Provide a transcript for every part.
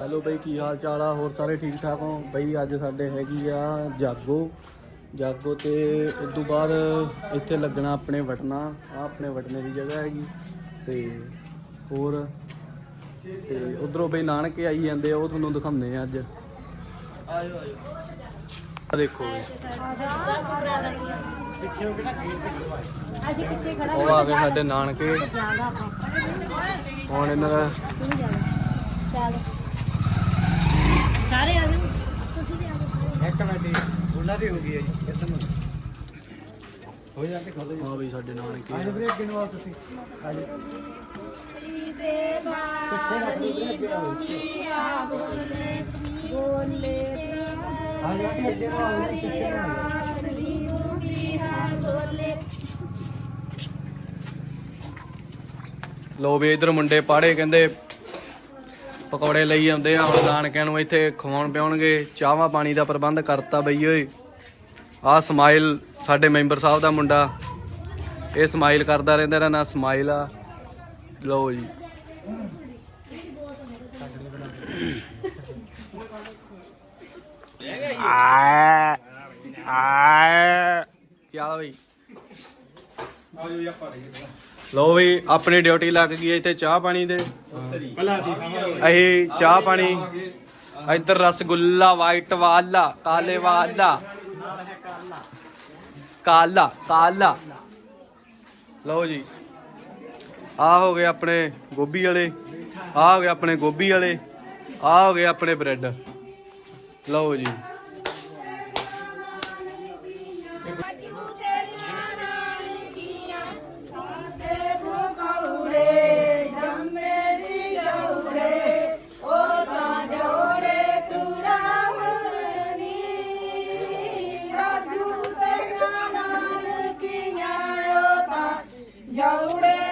Hello ਬਈ ਕੀ ਹਾਲ ਚਾਲ ਆ? ਹੋਰ ਸਾਰੇ ਠੀਕ ਠਾਕ ਹੋ? ਬਈ ਅੱਜ ਸਾਡੇ ਹੈਗੀ ਆ ਜਾਗੋ। ਜਾਗੋ ਤੇ ਉਸ ਤੋਂ ਬਾਅਦ ਇੱਥੇ ਲੱਗਣਾ ਆਪਣੇ ਵਟਣਾ। ਆ ਆਪਣੇ ਵਟਨੇ ਦੀ ਜਗ੍ਹਾ ਹੈਗੀ। ਤੇ ਹੋਰ ਤੇ ਉਧਰੋਂ ਬਈ ਨਾਨਕੇ ਆਈ ਜਾਂਦੇ ਆ ਉਹ ਤੁਹਾਨੂੰ ਦਿਖਾਉਂਦੇ ਆ ਅੱਜ। ਆਇਓ ਆਇਓ। ਆ ਦੇਖੋ ਬਈ। ਅਸੀਂ ਕਿੱਥੇ ਖੜਾ ਉਹ ਆ ਗਏ ਸਾਡੇ ਨਾਨਕੇ। ਹੁਣ ਇਹਨਾਂ ਦਾ ਚੱਲ। ਸਾਰੇ ਆ ਜਾਓ ਤੁਸੀਂ ਵੀ ਆ ਜਾਓ ਇੱਕ ਮਿੰਟ ਉਹਨਾਂ ਦੀ ਹੋ ਗਈ ਹੈ ਜੀ ਇੱਧਰ ਨੂੰ। ਹੋ ਜਾਂਦੇ ਖੋਲੋ ਜੀ ਆ ਬਈ ਸਾਡੇ ਨਾਨਕੇ ਆਜੋ ਵੀਰੇ ਅੱਗੇ ਨੂੰ ਆਓ ਤੁਸੀਂ। ਆਜੋ ਆਜੋ ਆਂਟੀ ਅੱਗੇ ਨੂੰ ਆਓ ਜੀ, ਪਿੱਛੇ ਨੂੰ ਆਓ। ਲੋ ਵੀ ਇਧਰ ਮੁੰਡੇ ਪਾੜੇ ਕਹਿੰਦੇ ਪਕੌੜੇ ਲਈ ਆਉਂਦੇ ਆ, ਹੁਣ ਨਾਨਕਿਆਂ ਨੂੰ ਇੱਥੇ ਖਵਾਉਣ ਪਿਆਉਣਗੇ। ਚਾਹਾਂ ਪਾਣੀ ਦਾ ਪ੍ਰਬੰਧ ਕਰਤਾ ਬਈ ਓਏ। ਆ ਸਮਾਈਲ ਸਾਡੇ ਮੈਂਬਰ ਸਾਹਿਬ ਦਾ ਮੁੰਡਾ। ਇਹ ਸਮਾਈਲ ਕਰਦਾ ਰਹਿੰਦਾ ਇਹਦਾ ਨਾਂ ਸਮਾਈਲ ਆ। ਲਓ ਜੀ। ਆ ਆ ਕੀ ਹਾਲ ਬਈ ਲੋ ਵੀ ਆਪਣੀ ਡਿਊਟੀ ਲੱਗ ਗਈ ਹੈ ਇੱਥੇ ਚਾਹ ਪਾਣੀ ਦੇ। ਪਹਿਲਾਂ ਅਸੀਂ ਖਾਵਾਂਗੇ ਅਸੀਂ ਚਾਹ ਪਾਣੀ। ਇੱਧਰ ਰਸਗੁੱਲਾ ਵਾਈਟ ਵਾਲਾ, ਕਾਲੇ ਵਾਲਾ। ਕਾਲਾ ਕਾਲਾ। ਲਓ ਜੀ। ਆ ਹੋ ਗਏ ਆਪਣੇ ਗੋਭੀ ਵਾਲੇ। ਆ ਹੋ ਗਏ ਆਪਣੇ ਗੋਭੀ ਵਾਲੇ। ਆ ਹੋ ਗਏ ਆਪਣੇ ਬ੍ਰੈਡ। ਲਓ ਜੀ। ਜੌੜੇ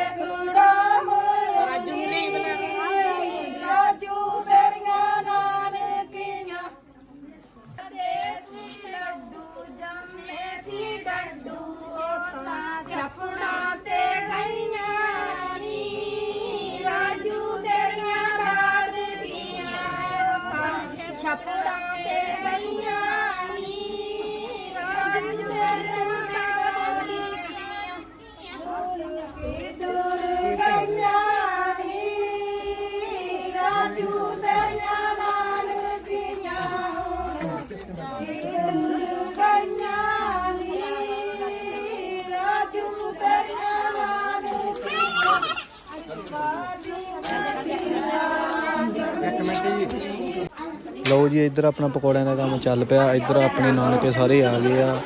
ਲਓ ਜੀ ਇੱਧਰ ਆਪਣਾ ਪਕੌੜਿਆਂ ਦਾ ਕੰਮ ਚੱਲ ਪਿਆ। ਇੱਧਰ ਆਪਣੇ ਨਾਨਕੇ ਸਾਰੇ ਆ ਗਏ ਆ।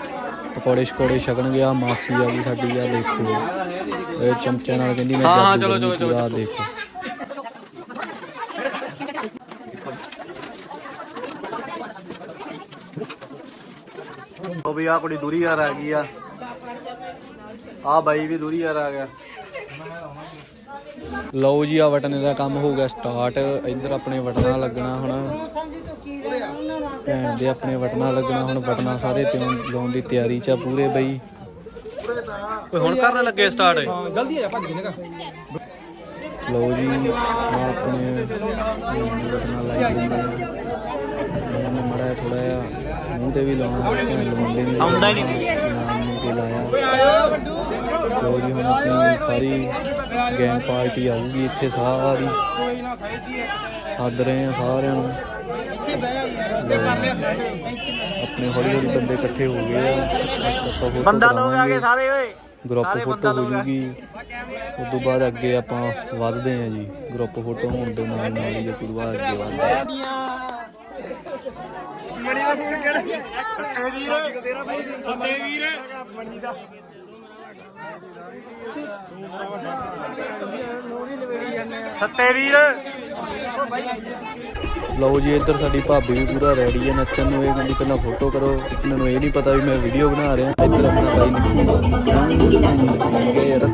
ਪਕੌੜੇ ਸ਼ਕੌੜੇ ਛਕਣਗੇ। ਆ ਮਾਸੀ ਆ ਗਈ ਸਾਡੀ ਆ ਦੇਖੋ। ਇਹ ਚਮਚੇ ਨਾਲ ਕਹਿੰਦੀ ਮੈਂ ਹਾਂ, ਚਲੋ, ਚਲੋ, ਕਰੂੰਗੀ, ਆਹ ਦੇਖੋ। ਉਹ ਵੀ ਆ ਕੁੜੀ ਦੂਰੀ ਯਾਰ ਆ ਗਈ ਆ। ਆ ਬਾਈ ਵੀ ਦੂਰੀ ਯਾਰ ਆ ਗਿਆ। ਲਓ ਜੀ ਆ ਵਟਨੇ ਦਾ ਕੰਮ ਹੋ ਗਿਆ ਸਟਾਰਟ ਇੱਧਰ ਆਪਣੇ ਵਟਣਾ ਲੱਗਣਾ ਹੁਣ। ਭੈਣ ਦੇ ਆਪਣੇ ਵਟਣਾ ਲੱਗਣਾ ਹੁਣ ਵਟਣਾ ਸਾਰੇ ਤਿਉਂ ਲਾਉਣ ਦੀ ਤਿਆਰੀ ਚ ਆ ਪੂਰੇ ਬਈ। ਓਏ ਹੁਣ ਕਰਨ ਲੱਗੇ ਸਟਾਰਟ ਜਲਦੀ ਆ ਭੱਜ ਕੇ ਨਿਕਲ ਲਓ ਜੀ ਆਹ ਆਪਣੇ ਵਟਣਾ ਲਾਈ ਜਾਂਦੇ ਆ। ਨੇ ਮੜਾ ਥੋੜਾ ਜਿਹਾ ਮੂੰਹ ਤੇ ਵੀ ਲਾਉਣਾ ਲਵਾਉਂਦੇ ਨਹੀਂ ਆਉਂਦਾ ਹੀ ਨਹੀਂ। ਤੇ ਲਾਇਆ। ਲਓ ਜੀ ਹੁਣ ਆਪਣੀ ਸਾਰੀ ਗੈਂਗ ਪਾਰਟੀ ਆਊਗੀ ਇੱਥੇ ਸਾਰੀ। ਸੱਦ ਰਹੇ ਆ ਸਾਰਿਆਂ ਨੂੰ। ਆਪਣੇ ਹੌਲੀ ਹੌਲੀ ਬੰਦੇ ਇਕੱਠੇ ਹੋ ਗਏ ਆ। ਬੰਦਾ ਲੋਕ ਆ ਗਏ ਸਾਰੇ ਓਏ। ਗਰੁੱਪ ਫੋਟੋ ਹੋ ਜੂਗੀ ਉਸ ਤੋਂ ਬਾਅਦ ਅੱਗੇ ਆਪਾਂ ਵੱਧਦੇ ਆ ਜੀ। ਗਰੁੱਪ ਫੋਟੋ ਹੋਣ ਦੇ ਨਾਲ ਨਾਲ ਹੀ ਤੋਂ ਬਾਅਦ ਅੱਗੇ ਵੱਧਦੇ ਆ। ਸੱਤੇ ਵੀਰ। ਲਓ ਜੀ, ਇੱਧਰ ਸਾਡੀ ਭਾਬੀ ਵੀ ਪੂਰਾ ਰੈਡੀ ਹੈ, ਨੱਚਣ ਨੂੰ। ਇਹ ਕਹਿੰਦੀ ਪਹਿਲਾਂ ਫੋਟੋ ਕਰੋ। ਇਹਨਾਂ ਨੂੰ ਇਹ ਨਹੀਂ ਪਤਾ ਵੀ ਮੈਂ ਵੀਡੀਓ ਬਣਾ ਰਿਹਾ। ਇੱਧਰ ਆਪਣਾ ਬਾਈ ਨਿਕਲਦਾ ਯਾਰ।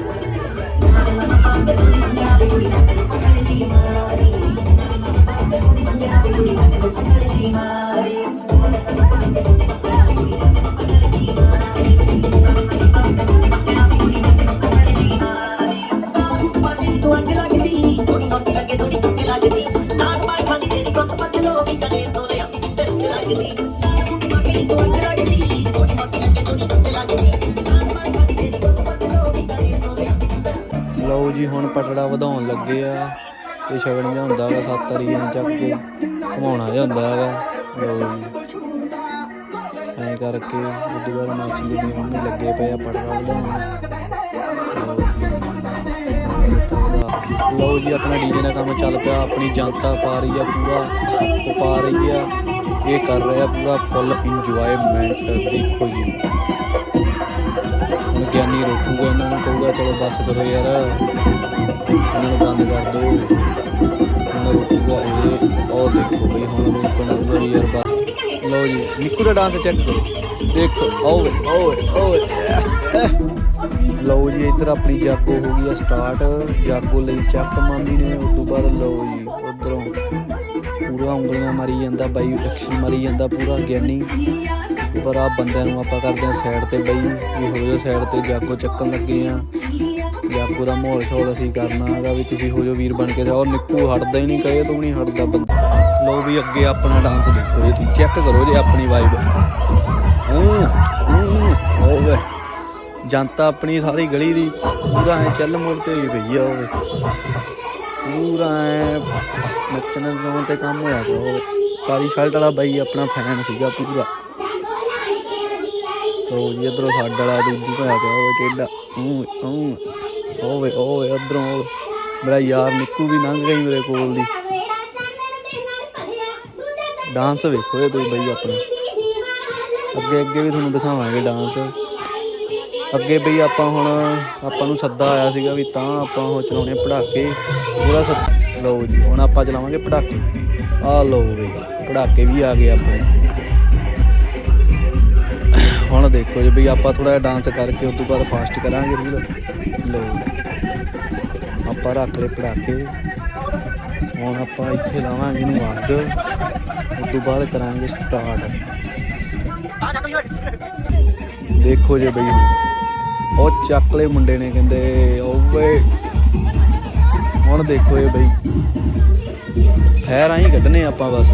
ਹੁਣ ਪਟੜਾ ਵਧਾਉਣ ਲੱਗੇ ਆ। ਇਹ ਛਗਣ ਜਿਹਾ ਹੁੰਦਾ ਵਾ, ਸੱਤ ਅਰੀਆਂ ਚੱਕ ਕੇ। ਘਮਾਉਣਾ ਜਿਹਾ ਹੁੰਦਾ ਵਾ। ਲਓ ਜੀ। ਐਂ ਕਰਕੇ ਉਹਦੇ ਬਾਅਦ ਮਾਸੀ ਜੀ ਦੀ ਲੱਗੇ ਪਏ ਆ ਪਟੜਾ ਵਧਾਉਣ। ਲਓ ਜੀ, ਆਪਣਾ ਡੀਜੇ ਦਾ ਕੰਮ ਚੱਲ ਪਿਆ। ਆਪਣੀ ਜਨਤਾ ਪਾ ਰਹੀ ਆ ਪੂਰਾ। ਉਹ ਪਾ ਰਹੀ ਆ। ਇਹ ਕਰ ਰਿਹਾ ਪੂਰਾ ਫੁੱਲ ਇੰਜੋਇਮੈਂਟ ਦੇਖੋ ਜੀ। ਹੁਣ ਗਿਆਨੀ ਰੋਕੂਗਾ ਇਹਨਾਂ ਨੂੰ। ਕਹੂਗਾ ਚਲੋ ਬੱਸ ਕਰੋ ਯਾਰ। ਇਹਨਾਂ ਨੂੰ ਬੰਦ ਕਰ ਦਿਓ। ਹੁਣ ਰੋਕੂਗਾ ਇਹ। ਉਹ ਦੇਖੋ ਬਈ, ਹੁਣ ਰੋਕਣ ਆਊਗਾ ਯਾਰ ਬੱਸ। ਲਓ ਜੀ, ਨਿੱਕੂ ਦਾ ਡਾਂਸ ਚੈੱਕ ਕਰੋ। ਦੇਖੋ ਓਏ ਓਏ ਓਏ ਲਓ ਜੀ, ਇੱਧਰ ਆਪਣੀ ਜਾਗੋ ਹੋ ਗਈ ਆ ਸਟਾਰਟ ਜਾਗੋ ਲਈ ਚੱਕ ਮਾਮੀ ਨੇ, ਉਸ ਤੋਂ ਬਾਅਦ ਲਓ ਜੀ। ਪੂਰਾ ਉਂਗਲੀਆਂ ਮਾਰੀ ਜਾਂਦਾ, ਬਾਈ ਡਿਕਸ਼ਨ ਮਾਰੀ ਜਾਂਦਾ, ਪੂਰਾ ਗਿਆਨੀ। ਪਰ ਆ ਬੰਦਿਆਂ ਨੂੰ ਆਪਾਂ ਕਰਦੇ ਆ ਸਾਈਡ ਤੇ ਬਈ, ਵੀ ਹੋ ਜਾਓ ਸਾਈਡ ਤੇ, ਜਾਗੋ ਚੱਕਣ ਲੱਗੇ ਆ ਜਾਗੋ ਦਾ ਮਾਹੌਲ ਸ਼ੋਲ ਅਸੀਂ ਕਰਨਾ ਹੈਗਾ ਵੀ ਤੁਸੀਂ ਹੋ ਜਾਓ ਵੀਰ ਬਣ ਕੇ। ਤੇ ਉਹ ਨਿੱਕੂ ਹਟਦਾ ਹੀ ਨਹੀਂ ਕਹੇ ਤੂੰ ਨਹੀਂ ਹਟਦਾ ਬੰਦਾ। ਲੋ ਵੀ ਅੱਗੇ ਆਪਣਾ ਡਾਂਸ ਦੇਖੋ ਜੀ, ਤੁਸੀਂ ਚੈੱਕ ਕਰੋ ਜੇ ਆਪਣੀ ਵਾਈਬ ਓਵੇ ਜਨਤਾ ਆਪਣੀ ਸਾਰੀ ਗਲੀ ਦੀ, ਪੂਰਾ ਐ ਚੱਲ ਮੋੜ ਤੇ ਹੋਈ ਪਈ ਆ ਓਵੇ ਪੂਰਾ ਐ ਨੱਚਣ ਗਾਉਣ ਤੇ ਕੰਮ ਹੋਇਆ ਪਿਆ ਕਾਲੀ ਸ਼ਰਟ ਵਾਲਾ ਬਾਈ ਆਪਣਾ ਫੈਨ ਸੀਗਾ ਪੂਰਾ। ਲੋ ਜੀ, ਇਧਰੋਂ ਸਾਡਾ ਵਾਲਾ ਦੂਜੀ ਹੋਇਆ ਪਿਆ, ਉਹ ਟੇਡਾ ਊ ਊ ਓਵੇ ਓਵੇ, ਉਧਰੋਂ ਮੇਰਾ ਯਾਰ ਨਿੱਕੂ ਵੀ ਲੰਘ ਗਈ ਮੇਰੇ ਕੋਲ ਦੀ। ਡਾਂਸ ਵੇਖੋ ਇਹ ਤੁਸੀਂ ਬਈ ਆਪਣਾ। ਅੱਗੇ ਅੱਗੇ ਵੀ ਤੁਹਾਨੂੰ ਦਿਖਾਵਾਂਗੇ ਡਾਂਸ। ਅੱਗੇ ਬਈ ਆਪਾਂ ਹੁਣ, ਆਪਾਂ ਨੂੰ ਸੱਦਾ ਆਇਆ ਸੀਗਾ ਵੀ ਤਾਂ ਆਪਾਂ ਉਹ ਚਲਾਉਣੇ ਪੜਾਕੇ ਪੂਰਾ ਸੱਦ ਲਓ ਜੀ, ਹੁਣ ਆਪਾਂ ਚਲਾਵਾਂਗੇ ਪੜਾਕੇ ਆ ਲਓ ਬਈ ਪੜਾਕੇ ਵੀ ਆ ਗਏ ਆਪਣੇ। ਹੁਣ ਦੇਖੋ ਜੀ ਬਈ ਆਪਾਂ ਥੋੜਾ ਜਿਹਾ ਡਾਂਸ ਕਰਕੇ ਉਸ ਤੋਂ ਬਾਅਦ ਫਾਸਟ ਕਰਾਂਗੇ ਰੀਲ। ਲਓ ਆਪਾਂ ਰੱਖ ਲਏ ਪੜਾਕੇ ਹੁਣ ਆਪਾਂ ਇੱਥੇ ਲਾਵਾਂਗੇ ਇਹਨੂੰ ਅੱਗ। ਉਸ ਤੋਂ ਬਾਅਦ ਕਰਾਂਗੇ ਸਟਾਰਟ ਦੇਖੋ ਜੇ ਬਈ ਉਹ ਚੱਕਲੇ ਮੁੰਡੇ ਨੇ ਕਹਿੰਦੇ ਓਏ ਹੁਣ ਦੇਖੋ ਇਹ ਬਈ। ਫੈਰ ਆਈ ਕੱਢਨੇ ਆਪਾਂ ਬਸ।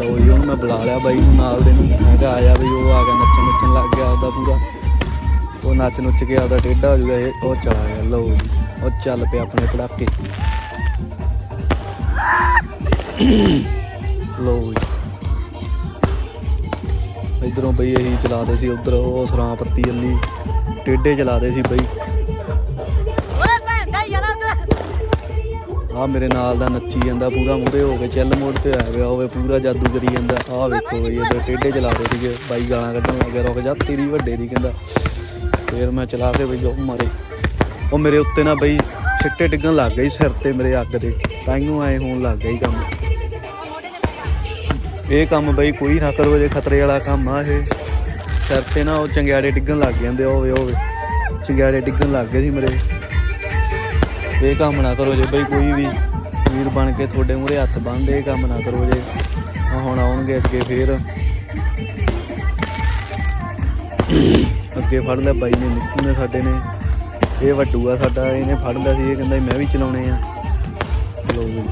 ਲੋ ਜੀ ਉਹਨੂੰ ਮੈਂ ਬੁਲਾ ਲਿਆ ਬਾਈ ਨੂੰ ਨਾਲ ਦੇ ਨੂੰ। ਮੈਂ ਕਿਹਾ ਆ ਜਾ ਬਈ, ਉਹ ਆ ਗਿਆ, ਨੱਚਣ ਨੱਚਣ ਲੱਗ ਗਿਆ ਆਪਦਾ ਪੂਰਾ। ਉਹ ਨੱਚ ਨੁੱਚ ਕੇ ਆਪਦਾ ਟੇਢਾ ਹੋ ਜੂਗਾ ਇਹ, ਉਹ ਚਲਾ ਗਿਆ, ਲਓ ਜੀ। ਉਹ ਚੱਲ ਪਿਆ ਆਪਣੇ ਪੜਾਕੇ। ਲਓ ਜੀ। ਇਧਰੋਂ ਬਈ ਇਹੀ ਚਲਾਦੇ ਸੀ, ਉਧਰ ਉਹ ਸਰਾਂ ਪੱਤੀ ਅੱਲੀ। ਟੇਡੇ ਚਲਾਦੇ ਸੀ ਬਈ। ਆ ਮੇਰੇ ਨਾਲ ਦਾ ਨੱਚੀ ਜਾਂਦਾ ਪੂਰਾ ਮੂਰੇ ਹੋ ਕੇ ਚੱਲ ਮੋੜ ਤੇ ਆਇਆ ਪਿਆ ਹੋਵੇ ਪੂਰਾ ਜਾਦੂ ਕਰੀ ਜਾਂਦਾ। ਆ ਵੇਖੋ ਬਈ ਇਧਰ ਟੇਡੇ ਚਲਾਦੇ ਸੀਗੇ। ਬਾਈ ਗਾਲਾਂ ਕੱਢਣ ਲੱਗੇ ਰੁਕ ਜਾ ਤੇਰੀ ਵੱਡੇ ਦੀ ਕਹਿੰਦਾ। ਫੇਰ ਮੈਂ ਚਲਾ ਕੇ ਬਈ ਉਹ ਮਾਰੇ। ਉਹ ਮੇਰੇ ਉੱਤੇ ਨਾ ਬਈ ਛਿੱਟੇ ਡਿੱਗਣ ਲੱਗ ਗਈ ਸਿਰ ਤੇ ਮੇਰੇ ਅੱਗ ਦੇ। ਤਾਈਓ ਐ ਹੋਣ ਲੱਗ ਗਿਆ ਹੀ ਕੰਮ। ਇਹ ਕੰਮ ਬਈ ਕੋਈ ਨਾ ਕਰੋ ਜੇ ਖਤਰੇ ਵਾਲਾ ਕੰਮ ਆ ਇਹ। ਸਿਰ ਤੇ ਨਾ ਉਹ ਚੰਗਿਆੜੇ ਡਿੱਗਣ ਲੱਗ ਜਾਂਦੇ ਹੋਵੇ ਹੋਵੇ। ਚੰਗਿਆੜੇ ਡਿੱਗਣ ਲੱਗ ਗਏ ਸੀ ਮੇਰੇ। ਇਹ ਕੰਮ ਨਾ ਕਰੋ ਜੇ ਬਈ, ਕੋਈ ਵੀ ਵੀਰ ਬਣ ਕੇ ਤੁਹਾਡੇ ਮੂਹਰੇ ਹੱਥ ਬੰਨਦੇ ਇਹ ਕੰਮ ਨਾ ਕਰੋ ਜੇ। ਆਹ ਹੁਣ ਆਉਣਗੇ ਅੱਗੇ ਫੇਰ। ਅੱਗੇ ਫੜ ਲਿਆ ਬਾਈ ਨੇ, ਨਿੱਕੂ ਨੇ ਸਾਡੇ ਨੇ। ਇਹ ਵੱਡੂ ਆ ਸਾਡਾ, ਇਹਨੇ ਫੜ ਲਿਆ ਸੀ, ਇਹ ਕਹਿੰਦਾ ਮੈਂ ਵੀ ਚਲਾਉਣੇ ਆ। ਲੋ ਜੀ।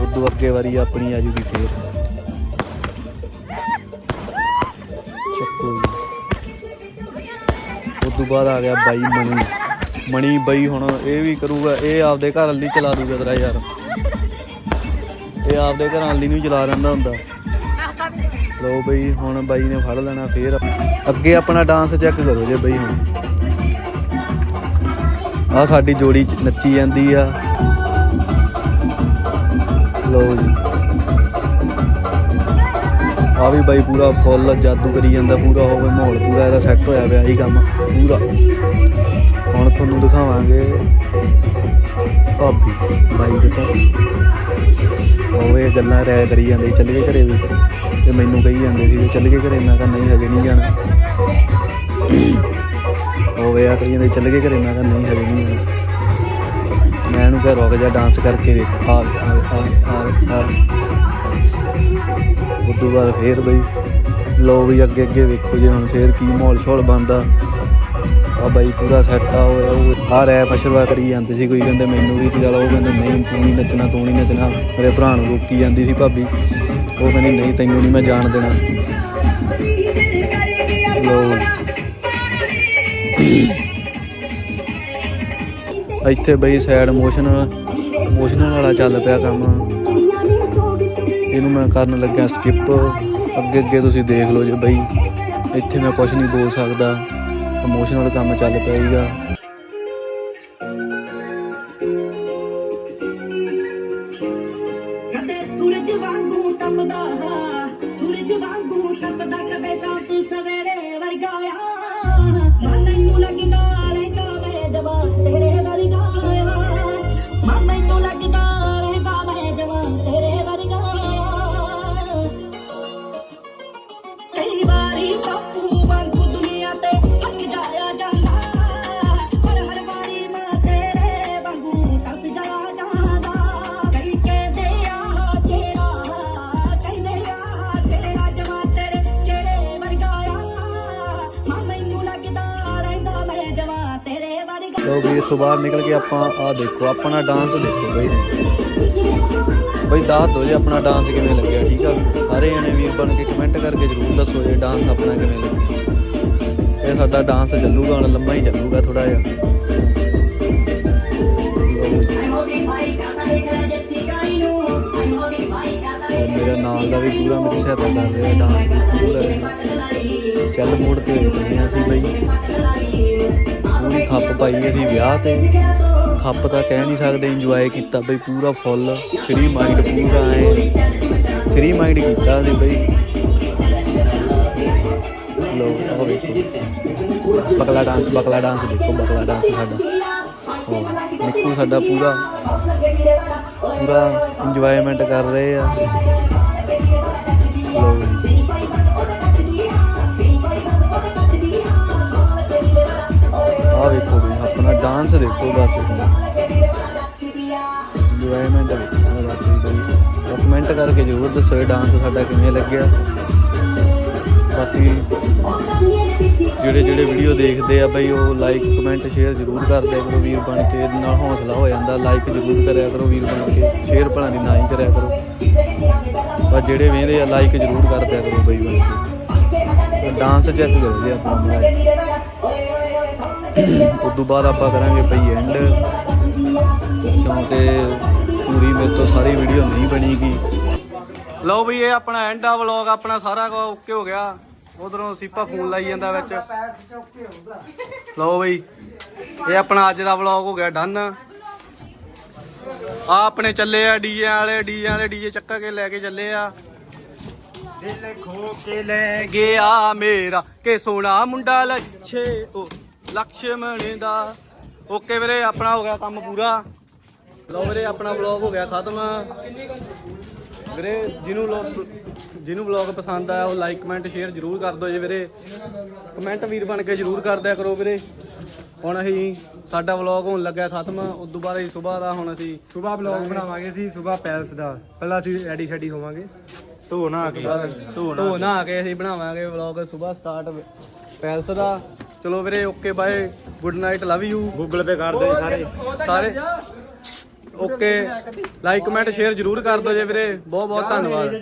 ਉਦੋਂ ਅੱਗੇ ਵਾਰੀ ਆਪਣੀ ਆ ਜੂਗੀ ਫੇਰ। ਤੋਂ ਬਾਅਦ ਆ ਗਿਆ ਬਾਈ ਮਣੀ। ਮਣੀ ਬਾਈ ਹੁਣ ਇਹ ਵੀ ਕਰੂਗਾ, ਇਹ ਆਪਦੇ ਘਰ ਵਾਲੀ ਚਲਾ ਦੂਗਾ ਤੇਰਾ ਯਾਰ। ਇਹ ਆਪਦੇ ਘਰਾਂ ਲਈ ਨੂੰ ਚਲਾ ਰਹਿੰਦਾ ਹੁੰਦਾ। ਲੋ ਬਈ, ਹੁਣ ਬਾਈ ਨੇ ਫੜ ਲੈਣਾ ਫੇਰ। ਅੱਗੇ ਆਪਣਾ ਡਾਂਸ ਚੈੱਕ ਕਰੋ ਜੇ ਬਈ ਹੁਣ। ਆ ਸਾਡੀ ਜੋੜੀ ਨੱਚੀ ਜਾਂਦੀ ਆ। ਲੋ ਜੀ। ਆ ਵੀ ਬਾਈ ਪੂਰਾ ਫੁੱਲ ਜਾਦੂ ਕਰੀ ਜਾਂਦਾ, ਪੂਰਾ ਹੋਵੇ ਮਾਹੌਲ, ਪੂਰਾ ਇਹਦਾ ਸੈੱਟ ਹੋਇਆ ਪਿਆ ਇਹ ਕੰਮ। ਪੂਰਾ। ਹੁਣ ਤੁਹਾਨੂੰ ਦਿਖਾਵਾਂਗੇ ਭਾਬੀ, ਬਾਈ ਦੇ ਭਾਬੀ ਹੋਵੇ ਗੱਲਾਂ ਰਹਿ ਕਰੀ ਜਾਂਦੇ ਚੱਲ ਗਏ ਘਰੇ ਵੀ। ਤੇ ਮੈਨੂੰ ਕਹੀ ਜਾਂਦੇ ਸੀ ਚੱਲ ਗਏ ਘਰੇ। ਮੈਂ ਕਿਹਾ, ਨਹੀਂ, ਹਜੇ ਨਹੀਂ ਜਾਣਾ। ਹੋਵੇ ਆ, ਕਹੀ ਜਾਂਦੇ, ਚੱਲ ਗਏ ਘਰੇ। ਮੈਂ ਕਿਹਾ, ਨਹੀਂ, ਹਜੇ ਨਹੀਂ ਜਾਣਾ। ਮੈਂ ਇਹਨੂੰ ਕਿਹਾ, ਰੁਕ ਜਾ ਡਾਂਸ ਕਰਕੇ ਵੇਖ। ਆ ਆ ਆ ਆ ਉਦੋਂ ਬਾਅਦ ਫੇਰ ਬਈ ਲੋ ਵੀ ਅੱਗੇ ਅੱਗੇ ਵੇਖੋ ਜੇ ਹੁਣ ਫੇਰ ਕੀ ਮਾਹੌਲ ਸ਼ੋਲ ਬਣਦਾ। ਆ ਬਾਈ ਪੂਰਾ ਸੈੱਟ ਆ, ਉਹ ਆ ਰੈਪ ਅਸ਼ਰਵਾ ਕਰੀ ਜਾਂਦੇ ਸੀ ਕੋਈ ਕਹਿੰਦੇ ਮੈਨੂੰ ਵੀ ਚਲ ਉਹ ਕਹਿੰਦੇ ਨਹੀਂ ਤੂੰ ਨਹੀਂ ਨੱਚਣਾ, ਤੂੰ ਨਹੀਂ ਨੱਚਣਾ। ਮੇਰੇ ਭਰਾ ਨੂੰ ਰੋਕੀ ਜਾਂਦੀ ਸੀ ਭਾਬੀ। ਉਹ ਕਹਿੰਦੀ ਨਹੀਂ, ਤੈਨੂੰ ਨਹੀਂ ਮੈਂ ਜਾਣ ਦੇਣਾ। ਲੋ ਇੱਥੇ ਬਈ ਸਾਈਡ ਮੋਸ਼ਨ ਮੋਸ਼ਨਲ ਵਾਲਾ ਚੱਲ ਪਿਆ ਕੰਮ। ਇਹਨੂੰ ਮੈਂ ਕਰਨ ਲੱਗਿਆ ਸਕਿਪ ਅੱਗੇ ਅੱਗੇ ਤੁਸੀਂ ਦੇਖ ਲਓ ਜੇ ਬਈ। ਇੱਥੇ ਮੈਂ ਕੁਝ ਨਹੀਂ ਬੋਲ ਸਕਦਾ। ਇਮੋਸ਼ਨਲ ਕੰਮ ਚੱਲ ਪਿਆ ਹੀਗਾ। ਬਾਹਰ ਨਿਕਲ ਕੇ ਆਪਾਂ ਆ ਦੇਖੋ, ਆਪਣਾ ਡਾਂਸ ਦੇਖੋ ਬਈ। ਬਈ ਦੱਸ ਦੋ ਜੇ ਆਪਣਾ ਡਾਂਸ ਕਿਵੇਂ ਲੱਗਿਆ, ਠੀਕ ਆ? ਸਾਰੇ ਜਣੇ ਵੀਰ ਬਣ ਕੇ ਕਮੈਂਟ ਕਰਕੇ ਜਰੂਰ ਦੱਸੋ ਜੇ ਡਾਂਸ ਆਪਣਾ ਕਿਵੇਂ ਲੱਗਿਆ। ਇਹ ਸਾਡਾ ਡਾਂਸ ਚੱਲੂਗਾ, ਹੁਣ ਲੰਮਾ ਹੀ ਚੱਲੂਗਾ ਥੋੜਾ ਜਿਹਾ। ਲਓ ਮੇਰੇ ਨਾਲ ਦਾ ਵੀ ਪੂਰਾ ਮੇਰੀ ਸਹਾਇਤਾ ਕਰ ਰਿਹਾ ਡਾਂਸ ਦੀ ਪੂਰਾ ਚੱਲ ਮੋੜ ਤੇ ਹੋਏ ਅਸੀਂ ਬਈ। ਖੱਪ ਪਾਈ ਅਸੀਂ ਵਿਆਹ ਤੇ। ਖੱਪ ਤਾਂ ਕਹਿ ਨਹੀਂ ਸਕਦੇ ਇੰਜੋਏ ਕੀਤਾ ਬਈ, ਪੂਰਾ ਫੁੱਲ ਫ੍ਰੀ ਮਾਈਂਡ ਪੂਰਾ ਐ। ਫ੍ਰੀ ਮਾਈਂਡ ਕੀਤਾ ਸੀ ਬਈ। ਲੋ ਆਹ ਵੇਖੋ। ਬਕਲਾ ਡਾਂਸ ਬਕਲਾ ਡਾਂਸ ਦੇਖੋ, ਬਕਲਾ ਡਾਂਸ ਸਾਡਾ। ਉਹ ਨਿੱਕੂ ਸਾਡਾ ਪੂਰਾ ਪੂਰਾ ਇੰਜੋਇਮੈਂਟ ਕਰ ਰਹੇ ਆ। ਡਾਂਸ ਦੇਖੋ ਬਸ ਇੰਜੋਇਮੈਂਟ ਦੇਖੋ ਬਾਕੀ ਬਈ ਕਮੈਂਟ ਕਰਕੇ ਜ਼ਰੂਰ ਦੱਸੋ ਇਹ ਡਾਂਸ ਸਾਡਾ ਕਿਵੇਂ ਲੱਗਿਆ। ਬਾਕੀ ਜਿਹੜੇ ਜਿਹੜੇ ਵੀਡੀਓ ਦੇਖਦੇ ਆ ਬਈ, ਉਹ ਲਾਈਕ ਕਮੈਂਟ ਸ਼ੇਅਰ ਜ਼ਰੂਰ ਕਰ ਦਿਆ ਕਰੋ ਵੀਰ ਬਣ ਕੇ। ਇਹਦੇ ਨਾਲ ਹੌਸਲਾ ਹੋ ਜਾਂਦਾ ਲਾਈਕ ਜ਼ਰੂਰ ਕਰਿਆ ਕਰੋ ਵੀਰ ਬਣ ਕੇ। ਸ਼ੇਅਰ ਭਲਾ ਦੀ ਨਾ ਹੀ ਕਰਿਆ ਕਰੋ। ਪਰ ਜਿਹੜੇ ਵੇਖਦੇ ਆ ਲਾਈਕ ਜ਼ਰੂਰ ਕਰ ਦਿਆ ਕਰੋ ਬਈ ਬਣ ਕੇ। ਡਾਂਸ ਚੈੱਕ ਕਰੋ ਜੀ ਆਪਣਾ ਬਣਾਇਆ ਉਸ ਤੋਂ ਬਾਅਦ ਆਪਾਂ ਕਰਾਂਗੇ ਭਈ ਐਂਡ ਕਿਉਂਕਿ ਪੂਰੀ ਮੇਰੇ ਤੋਂ ਸਾਰੀ ਵੀਡੀਓ ਨਹੀਂ ਬਣੀਗੀ। ਲਓ ਬਈ, ਇਹ ਆਪਣਾ ਐਂਡ ਆ ਵਲੌਗ ਆਪਣਾ ਸਾਰਾ ਓਕੇ ਹੋ ਗਿਆ। ਉਧਰੋਂ ਸੀਪਾ ਫੋਨ ਲਾਈ ਜਾਂਦਾ ਵਿੱਚ। ਲਓ ਬਈ, ਇਹ ਆਪਣਾ ਅੱਜ ਦਾ ਵਲੌਗ ਹੋ ਗਿਆ ਡਨ ਆ ਆਪਣੇ ਚੱਲੇ ਆ ਡੀਜੇ ਵਾਲੇ ਡੀਜੇ ਵਾਲੇ ਡੀਜੇ ਚੱਕਾ ਕੇ ਲੈ ਕੇ ਚੱਲੇ ਆ। ਦਿਲ ਖੋ ਕੇ ਲੈ ਗਿਆ ਮੇਰਾ, ਕਿ ਸੋਹਣਾ ਮੁੰਡਾ ਲੱਛੇ, ਉਹ ਲక్ష్ਮਣ ਦਾ। ਓਕੇ ਵੀਰੇ ਆਪਣਾ ਹੋ ਗਿਆ ਕੰਮ ਪੂਰਾ। ਲਓ ਵੀਰੇ ਆਪਣਾ ਵਲੌਗ ਹੋ ਗਿਆ ਖਤਮ। ਵੀਰੇ ਜਿਹਨੂੰ ਲੋਕ ਜਿਹਨੂੰ ਵਲੌਗ ਪਸੰਦ ਆਇਆ ਉਹ ਲਾਈਕ ਕਮੈਂਟ ਸ਼ੇਅਰ ਜਰੂਰ ਕਰ ਦਿਓ ਜੀ ਵੀਰੇ। ਕਮੈਂਟ ਵੀਰ ਬਣ ਕੇ ਜਰੂਰ ਕਰ ਦਿਆ ਕਰੋ ਵੀਰੇ। ਹੁਣ ਅਸੀਂ ਸਾਡਾ ਵਲੌਗ ਹੋਣ ਲੱਗਿਆ ਖਤਮ ਉਸ ਤੋਂ ਬਾਅਦ ਅਸੀਂ ਸਵੇਰ ਦਾ ਹੁਣ ਅਸੀਂ ਸਵੇਰ ਬਲੌਗ ਬਣਾਵਾਂਗੇ। ਅਸੀਂ ਸਵੇਰ ਪੈਲਸ ਦਾ। ਪਹਿਲਾਂ ਅਸੀਂ ਰੈਡੀ ਸ਼ੈਡੀ ਹੋਵਾਂਗੇ। ਧੋ ਨਾ ਕੇ। ਧੋ ਨਾ ਕੇ। ਅਸੀਂ ਬਣਾਵਾਂਗੇ ਵਲੌਗ ਸਵੇਰ ਸਟਾਰਟ ਪੈਲਸ ਦਾ। ਚਲੋ ਵੀਰੇ okay bye. Good night love you. Google pay ਕਰ ਦਿਓ ਜੀ ਸਾਰੇ। ਸਾਰੇ ਓਕੇ। ਲਾਈਕ ਕਮੈਂਟ ਸ਼ੇਅਰ ਜਰੂਰ ਕਰ ਦਿਓ ਜੇ ਵੀਰੇ। ਬਹੁਤ ਬਹੁਤ ਧੰਨਵਾਦ।